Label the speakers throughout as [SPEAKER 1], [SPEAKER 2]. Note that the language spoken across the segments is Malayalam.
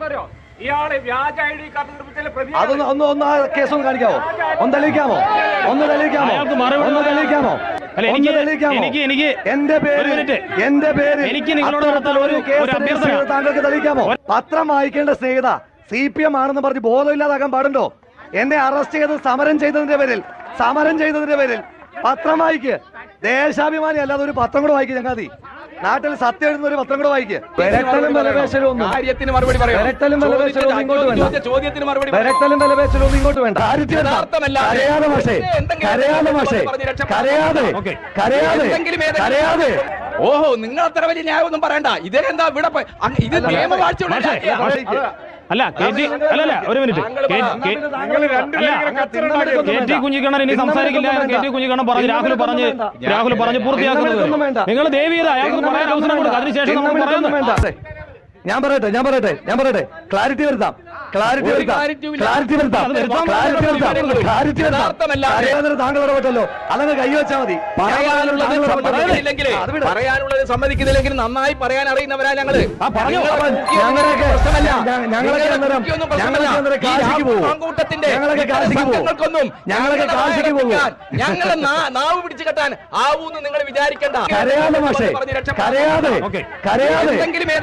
[SPEAKER 1] എന്തറിയോ? ഇയാൾ വ്യാജ ഐ ഡി കാർഡ് നിർമ്മിച്ചതിലെ പ്രതി
[SPEAKER 2] അതൊന്ന് ഒന്ന് ഒന്ന് ആ കേസ് ഒന്ന് കാണിക്കാമോ ഒന്ന് തെളിയിക്കാമോ? ഒന്ന് തെളിയിക്കാമോ?
[SPEAKER 3] അയാൾക്ക് മറുപടി
[SPEAKER 2] ഒന്ന് തെളിയിക്കാമോ?
[SPEAKER 3] അല്ല,
[SPEAKER 2] ഒന്ന്
[SPEAKER 3] എനിക്ക്
[SPEAKER 2] തെളിയിക്കാമോ?
[SPEAKER 3] എനിക്ക് എനിക്ക്
[SPEAKER 2] എന്റെ
[SPEAKER 3] ഒരു
[SPEAKER 2] പേര്
[SPEAKER 3] മിനിറ്റ്.
[SPEAKER 2] എന്റെ പേര്
[SPEAKER 3] എനിക്ക് നിങ്ങളോട് നടത്താൻ ഒരു- ഒരു അഭ്യർത്ഥന.
[SPEAKER 2] താങ്കൾക്ക് തെളിയിക്കാമോ? പത്രം വായിക്കേണ്ട സ്നേഹിത സി പി എം ആണെന്ന് പറഞ്ഞ് ബോധമില്ലാതാക്കാൻ പാടുണ്ടോ? എന്നെ അറസ്റ്റ് ചെയ്ത് സമരം ചെയ്തതിന്റെ പേരിൽ സമരം ചെയ്തതിന്റെ പേരിൽ പത്രം വായിക്ക്. ദേശാഭിമാനി അല്ലാതെ ഒരു പത്രം കൂടെ വായിക്കും ചങ്ങാതി. നാട്ടിൽ സത്യം എഴുതുന്ന ഒരു പത്രം കൂടെ വായിക്കുക
[SPEAKER 1] കാര്യത്തിന് മറുപടി
[SPEAKER 2] ഇങ്ങോട്ട് വേണ്ട.
[SPEAKER 1] ചോദ്യത്തിന് മറുപടി
[SPEAKER 2] ഇങ്ങോട്ട് കരയാതെ പക്ഷേ കരയാതെ പക്ഷേ കരയാതെ. കരയാതെ. കരയാതെ.
[SPEAKER 1] ഓഹോ നിങ്ങൾ അത്ര വലിയ ന്യായമൊന്നും പറയണ്ട. ഇതേ എന്താ ഇവിടെ ഇത്
[SPEAKER 3] മാഷേ, അല്ല കെ ടി അല്ല അല്ല ഒരു മിനിറ്റ്. കെ- കെ- അല്ല, കെ ടി കുഞ്ഞിക്കണ്ണൻ ഇനി സംസാരിക്കില്ല കെ ടി കുഞ്ഞിക്കണ്ണൻ പറഞ്ഞ് രാഹുൽ പറഞ്ഞ് രാഹുൽ പറഞ്ഞ് പൂർത്തിയാക്കുന്നത് നിങ്ങൾ ദേവി ചെയ്ത് അയാൾക്ക് പറയാൻ അവസരം കൊടുക്കുക അതിനുശേഷം നമ്മൾ പറയുന്നത്
[SPEAKER 2] ഞാൻ പറയട്ടെ ഞാൻ പറയട്ടെ ഞാൻ പറയട്ടെ. ക്ലാരിറ്റി വരുത്താം. ക്ലാരിറ്റി. ക്ലാരിറ്റി ക്ലാരിറ്റി അതങ്ങ് കൈവച്ചാൽ മതി.
[SPEAKER 1] പറയാനുള്ളത് സമ്മതിക്കുന്നില്ലെങ്കിൽ നന്നായി പറയാൻ അറിയുന്നവരാ
[SPEAKER 2] ഞങ്ങൾ. പോകും.
[SPEAKER 1] സംഘങ്ങൾക്കൊന്നും
[SPEAKER 2] ഞങ്ങളൊക്കെ
[SPEAKER 1] ഞങ്ങളെ
[SPEAKER 2] കാശിക്ക് പോകും.
[SPEAKER 1] ഞങ്ങളെ നാ- നാവ് പിടിച്ചു കെട്ടാൻ ആവൂന്ന് നിങ്ങൾ വിചാരിക്കണ്ട.
[SPEAKER 2] കരയാതെ കരയാതെ.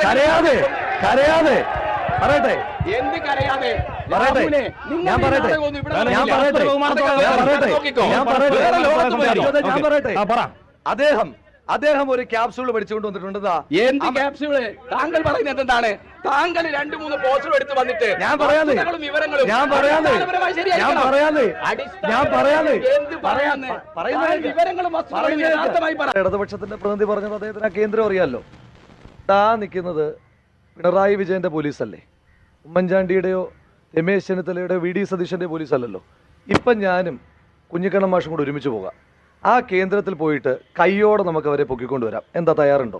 [SPEAKER 2] കരയാതെ. കരയാതെ. പറയട്ടെ.
[SPEAKER 1] എന്ത് കരയാതെ
[SPEAKER 2] പറയട്ടെ. ഞാൻ പറയട്ടെ. ഞാൻ പറയട്ടെ. ഞാൻ പറയട്ടെ. ഞാൻ
[SPEAKER 3] പറ.
[SPEAKER 2] അദ്ദേഹം അദ്ദേഹം ഒരു ക്യാപ്സ്യൂൾ പഠിച്ചുകൊണ്ട് വന്നിട്ടുണ്ട്.
[SPEAKER 1] എന്ത് ക്യാപ്സ്യൂൾ? താങ്കൾ പറയുന്നത് എന്താണ്? താങ്കൾ രണ്ടു മൂന്ന് പോസ്റ്റർ എടുത്ത് വന്നിട്ട്
[SPEAKER 2] ഞാൻ
[SPEAKER 1] വിവരങ്ങളും
[SPEAKER 2] ഞാൻ പറയാതെ. ഞാൻ. പറയാതെ. ഞാൻ പറയാതെ.
[SPEAKER 1] എന്ത് പറയാന്ന്?
[SPEAKER 2] പറയുന്നത് ഇടതുപക്ഷത്തിന്റെ പ്രതിനിധി പറഞ്ഞത് അദ്ദേഹത്തിന് ആ കേന്ദ്രം അറിയാലോ. താ നിൽക്കുന്നത് പിണറായി വിജയന്റെ പോലീസല്ലേ? ഉമ്മൻചാണ്ടിയുടെയോ രമേശ് ചെന്നിത്തലയുടെയോ വി ഡി സതീശന്റെ പോലീസ് അല്ലല്ലോ ഇപ്പം ഞാനും കുഞ്ഞിക്കണ്ണൻ മാഷും കൂടെ ഒരുമിച്ച് പോകാം. ആ കേന്ദ്രത്തിൽ പോയിട്ട് കയ്യോടെ നമുക്ക് അവരെ പൊക്കിക്കൊണ്ടുവരാം എന്താ തയ്യാറുണ്ടോ?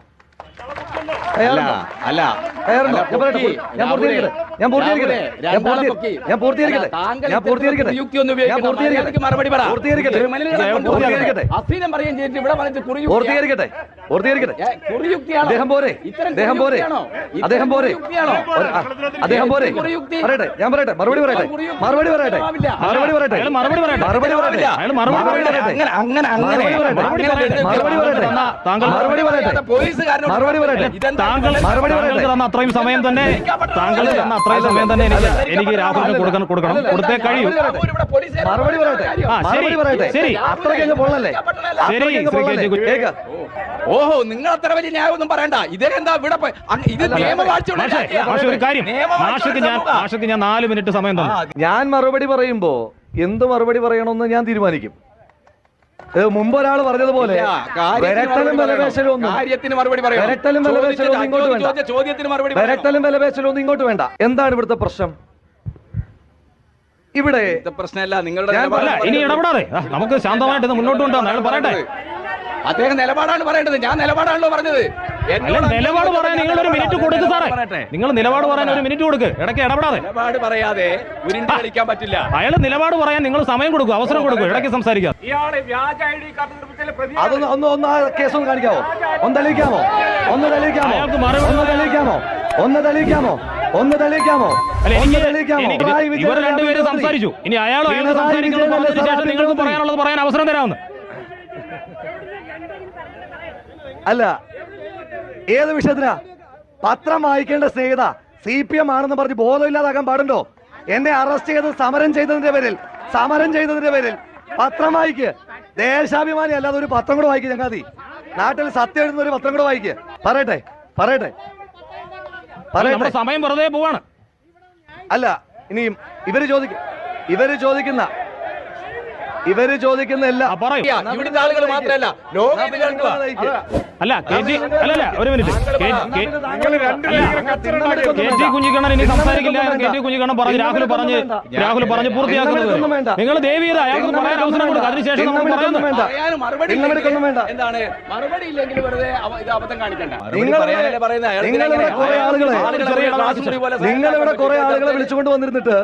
[SPEAKER 2] തയ്യാറുണ്ടോ
[SPEAKER 1] അല്ല
[SPEAKER 2] ഞാൻ പറയട്ടെ, ഞാൻ പൂർത്തീകരിക്കട്ടെ. ഞാൻ പൂർത്തീകരിക്കട്ടെ. ഞാൻ പൂർത്തീകരിക്കട്ടെ. ഞാൻ പൂർത്തീകരിക്കട്ടെ. ഞാൻ പൂർത്തീകരിക്കട്ടെ.
[SPEAKER 1] മറുപടി പറ.
[SPEAKER 2] പൂർത്തീകരിക്കട്ടെ. പൂർത്തീകരിക്കട്ടെ.
[SPEAKER 1] അസ്ഥിരം പറയുകയും ചെയ്തിട്ട് ഇവിടെ വന്നിട്ട്.
[SPEAKER 2] പൂർത്തീകരിക്കട്ടെ പൂർത്തീകരിക്കട്ടെ? അദ്ദേഹം പോരെ അദ്ദേഹം പോരെ അദ്ദേഹം പോരെ അദ്ദേഹം പോരെ. പറയട്ടെ ഞാൻ പറയട്ടെ മറുപടി പറയട്ടെ മറുപടി പറയട്ടെ മറുപടി പറയട്ടെ
[SPEAKER 3] മറുപടി പറയട്ടെ.
[SPEAKER 2] മറുപടി പറയട്ടെ
[SPEAKER 3] മറുപടി പറയട്ടെ.
[SPEAKER 1] അങ്ങനെ അങ്ങനെ
[SPEAKER 2] മറുപടി പറയട്ടെ.
[SPEAKER 3] മറുപടി പറയട്ടെ.
[SPEAKER 2] മറുപടി പറയട്ടെ. മറുപടി പറയട്ടെ.
[SPEAKER 1] ഇതെന്താ
[SPEAKER 3] താങ്കൾ
[SPEAKER 2] മറുപടി
[SPEAKER 3] തന്ന അത്രയും സമയം തന്നെ. താങ്കൾ തന്ന അത്രയും സമയം തന്നെ എനിക്ക് എനിക്ക് രാഹുലിന് കൊടുക്കണം കൊടുക്കണം. കൊടുത്തേ കഴിയൂ.
[SPEAKER 2] മറുപടി പറയട്ടെ.
[SPEAKER 3] ആ, ശരി,
[SPEAKER 2] മറുപടി പറയട്ടെ.
[SPEAKER 3] ശരി.
[SPEAKER 1] ഓഹോ നിങ്ങൾ അത്ര വലിയ ന്യായമൊന്നും പറയണ്ട. ഇതേ എന്താ ഇവിടെ ഇത്
[SPEAKER 3] ഒരു കാര്യം. മാഷക്ക് ഞാൻ. മാഷക്ക് ഞാൻ നാല് മിനിറ്റ് സമയം തന്നു.
[SPEAKER 2] ഞാൻ മറുപടി പറയുമ്പോ എന്ത് മറുപടി പറയണമെന്ന് ഞാൻ തീരുമാനിക്കും. മുമ്പ് ഒരാൾ പറഞ്ഞതുപോലെ വിരട്ടലും ഒന്നും ഇങ്ങോട്ട് വേണ്ട. എന്താണ് ഇവിടുത്തെ പ്രശ്നം? ഇവിടെ
[SPEAKER 1] പ്രശ്നമല്ല നിങ്ങളുടെ
[SPEAKER 3] ഇനി. ഇടപെടാതെ. നമുക്ക് ശാന്തമായിട്ട് മുന്നോട്ട് കൊണ്ടുവന്ന് പറയട്ടെ.
[SPEAKER 1] അദ്ദേഹം നിലപാടാണ് പറയേണ്ടത്. ഞാൻ നിലപാടാണല്ലോ പറഞ്ഞത്.
[SPEAKER 3] നിലപാട് പറയാൻ നിങ്ങൾ ഒരു മിനിറ്റ് കൊടുക്ക് സാറേ. നിങ്ങൾ നിലപാട് പറയാൻ ഒരു മിനിറ്റ് കൊടുക്ക്. ഇടയ്ക്ക് ഇടപെടാതെ.
[SPEAKER 1] നിലപാട് പറയാതെ ഉരുണ്ട് കളിക്കാൻ പറ്റില്ല.
[SPEAKER 3] അയാൾ നിലപാട് പറയാൻ നിങ്ങൾ സമയം കൊടുക്കും അവസരം കൊടുക്കും ഇടയ്ക്ക് സംസാരിക്കാം.
[SPEAKER 1] ഇയാൾ വ്യാജ ഐ കാർഡ് നിർമ്മിച്ചതിലെ പ്രതി
[SPEAKER 2] അതൊന്ന് ഒന്ന് ഒന്ന് ആ കേസ് ഒന്ന് കാണിക്കാമോ ഒന്ന് തെളിയിക്കാമോ? ഒന്ന് തെളിയിക്കാമോ? ഒന്ന് തെളിയിക്കാമോ? ഒന്ന് തെളിയിക്കാമോ? ഒന്ന് തെളിയിക്കാമോ? ഒന്ന് തെളിയിക്കാമോ?
[SPEAKER 3] എനിക്ക്
[SPEAKER 2] പിണറായി വിജയൻ
[SPEAKER 3] ഇവർ രണ്ടുപേരും. സംസാരിച്ചു. ഇനി അയാളും അയാൾ സംസാരിക്കുന്നത്. നിങ്ങൾക്ക് പറയാനുള്ളത് പറയാൻ അവസരം തരാമെന്ന്.
[SPEAKER 2] അല്ല ഏത് വിഷയത്തിനാ? പത്രം വായിക്കേണ്ട സ്നേഹിത സി പി എം ആണെന്ന് പറഞ്ഞ് ബോധമില്ലാതാകാൻ പാടുണ്ടോ? എന്നെ അറസ്റ്റ് ചെയ്ത് സമരം ചെയ്തതിന്റെ പേരിൽ സമരം ചെയ്തതിന്റെ പേരിൽ. പത്രം വായിക്ക്. ദേശാഭിമാനി അല്ലാതെ ഒരു പത്രം കൂടെ വായിക്കുക ചങ്ങാതി. നാട്ടിൽ സത്യം എഴുതുന്ന ഒരു പത്രം കൂടെ വായിക്ക്. പറയട്ടെ പറയട്ടെ. പറയട്ടെ.
[SPEAKER 3] സമയം വെറുതെ പോവാണ്.
[SPEAKER 2] അല്ല ഇനിയും ഇവർ ചോദിക്ക ഇവർ ചോദിക്കുന്ന ഇവർ ചോദിക്കുന്ന എല്ലാം
[SPEAKER 1] ഇവിടുത്തെ ആളുകൾ മാത്രമല്ല ലോകം
[SPEAKER 3] അല്ല കെ ജി അല്ലല്ല ഒരു minute. K- G K T Kunhikannan ഇനി സംസാരിക്കില്ല കെ ജി കുഞ്ഞിക്കണ്ണൻ പറഞ്ഞ് രാഹുൽ പറഞ്ഞ് രാഹുൽ പറഞ്ഞ് പൂർത്തിയാക്കുന്നത്
[SPEAKER 2] വേണ്ട.
[SPEAKER 3] നിങ്ങൾ ദേവി ചെയ്ത് അയാൾക്ക് പറയാൻ അവസരം കൊടുക്കും. അതിനുശേഷം നമ്മൾ
[SPEAKER 2] വേണ്ട.
[SPEAKER 1] എന്താണ്? മറുപടി ഇല്ലെങ്കിൽ വെറുതെ അവ- ഇത് അബദ്ധം കാണിക്കണ്ട.
[SPEAKER 2] നിങ്ങൾ ഇവിടെ കുറെ ആളുകളെ വിളിച്ചുകൊണ്ട് വന്നിരുന്നിട്ട്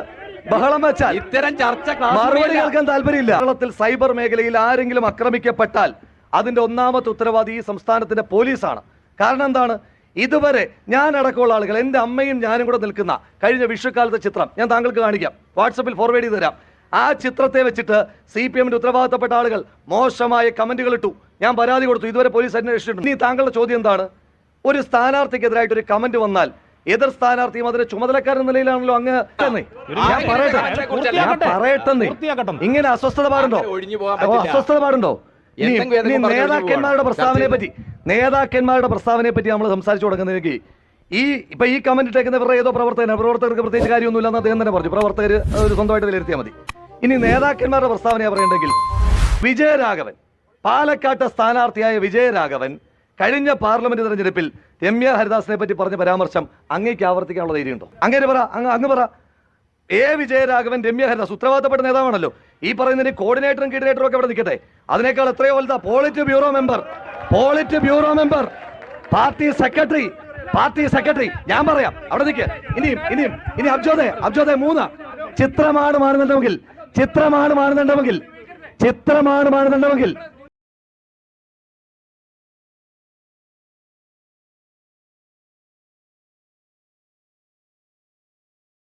[SPEAKER 2] ബഹളം വെച്ചാൽ
[SPEAKER 1] ഇത്തരം ചർച്ച
[SPEAKER 2] മറുപടി. കേൾക്കാൻ താല്പര്യമില്ല. കേരളത്തിൽ സൈബർ മേഖലയിൽ ആരെങ്കിലും ആക്രമിക്കപ്പെട്ടാൽ അതിന്റെ ഒന്നാമത്തെ ഉത്തരവാദി ഈ സംസ്ഥാനത്തിന്റെ പോലീസാണ്. കാരണം എന്താണ്? ഇതുവരെ ഞാൻ അടക്കമുള്ള ആളുകൾ എന്റെ അമ്മയും ഞാനും കൂടെ നിൽക്കുന്ന കഴിഞ്ഞ വിഷുക്കാലത്തെ ചിത്രം ഞാൻ താങ്കൾക്ക് കാണിക്കാം. വാട്സപ്പിൽ ഫോർവേഡ് ചെയ്ത് തരാം. ആ ചിത്രത്തെ വെച്ചിട്ട് സി പി എമ്മിന്റെ ഉത്തരവാദിത്തപ്പെട്ട ആളുകൾ മോശമായ കമന്റുകൾ ഇട്ടു. ഞാൻ പരാതി കൊടുത്തു. ഇതുവരെ പോലീസ് അന്വേഷിച്ചിട്ടുണ്ട്. ഇനി താങ്കളുടെ ചോദ്യം എന്താണ്? ഒരു സ്ഥാനാർത്ഥിക്കെതിരായിട്ട് ഒരു കമന്റ് വന്നാൽ എതിർ സ്ഥാനാർത്ഥിയും അതിന്റെ ചുമതലക്കാരൻ നിലയിലാണല്ലോ അങ്ങ് ഞാൻ പറയട്ടെ. ഞാൻ ഇങ്ങനെ അസ്വസ്ഥത പാടുണ്ടോ. അസ്വസ്ഥത പാടുണ്ടോ? നേതാക്കന്മാരുടെ പ്രസ്താവനയെ പറ്റി നേതാക്കന്മാരുടെ പ്രസ്താവനയെ പറ്റി നമ്മൾ സംസാരിച്ചു തുടങ്ങുന്നതിലേക്ക് ഈ ഇപ്പൊ ഈ കമന്റ് ഇട്ടേക്കുന്ന ഇവരുടെ ഏതോ പ്രവർത്തകനാണ്. പ്രവർത്തകർക്ക് പ്രത്യേകിച്ച് കാര്യമൊന്നുമില്ല എന്ന് അദ്ദേഹം തന്നെ പറഞ്ഞു. പ്രവർത്തകർ ഒരു സ്വന്തമായിട്ട് വിലയിരുത്തിയാൽ മതി. ഇനി നേതാക്കന്മാരുടെ പ്രസ്താവനയെ പറയണ്ടെങ്കിൽ വിജയരാഘവൻ പാലക്കാട്ടെ സ്ഥാനാർത്ഥിയായ വിജയരാഘവൻ കഴിഞ്ഞ പാർലമെന്റ് തെരഞ്ഞെടുപ്പിൽ എം എ ഹരിദാസിനെ പറ്റി പറഞ്ഞ പരാമർശം അങ്ങേക്ക് ആവർത്തിക്കാനുള്ള ധൈര്യമുണ്ടോ? അങ്ങനെ പറ അങ്ങ് അങ്ങ് പറ. എ വിജയരാഘവൻ രമ്യ ഹരിദാസ് ഉത്തരവാദിത്തപ്പെട്ട നേതാവാണല്ലോ. ഈ പറയുന്നതിന് കോർഡിനേറ്ററും കീഡിനേറ്ററും ഒക്കെ അവിടെ നിൽക്കട്ടെ. അതിനേക്കാൾ എത്രയോ വലുതാ polit bureau member polit bureau member party secretary party secretary ഞാൻ പറയാം. അവിടെ നിൽക്കുക ഇനിയും ഇനിയും. ഇനി അബ്ജോദെ അബ്ജോദെ മൂന്ന്. ചിത്രമാണ് മാറുന്നുണ്ടെങ്കിൽ ചിത്രമാണ് മാറുന്നുണ്ടെങ്കിൽ ചിത്രമാണ് മാനദണ്ഡമെങ്കിൽ.